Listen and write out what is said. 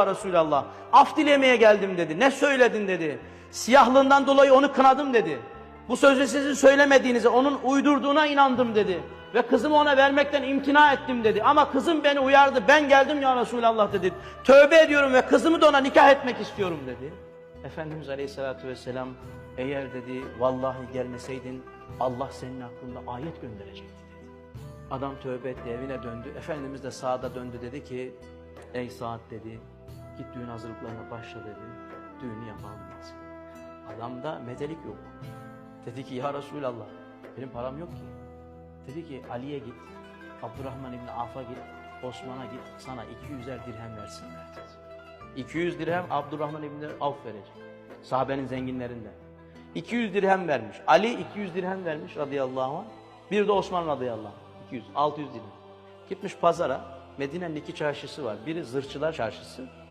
ya Resulallah. Af dilemeye geldim dedi. Ne söyledin dedi. Siyahlığından dolayı onu kınadım dedi. Bu sözü sizin söylemediğinize, onun uydurduğuna inandım dedi. Ve kızımı ona vermekten imtina ettim dedi. Ama kızım beni uyardı. Ben geldim ya Resulallah dedi. Tövbe ediyorum ve kızımı da ona nikah etmek istiyorum dedi. Efendimiz Aleyhisselatü Vesselam eğer dedi vallahi gelmeseydin Allah senin hakkında ayet gönderecekti dedi. Adam tövbe etti evine döndü. Efendimiz de sağda döndü dedi ki ey Saad dedi git düğün hazırlıklarına başla dedi. Düğünü yapalım dedi. Adamda medelik yok. Dedi ki ya Resulallah benim param yok ki. Dedi ki Ali'ye git, Abdurrahman İbni Af'a git, Osman'a git sana 200'er dirhem versinler dedi. 200 dirhem Abdurrahman İbni Avf verecek. Sahabenin zenginlerinden. 200 dirhem vermiş. Ali 200 dirhem vermiş radıyallahu anh. Bir de Osman radıyallahu anh. 200, 600 dirhem. Gitmiş pazara. Medine'nin iki çarşısı var. Biri zırhçılar çarşısı.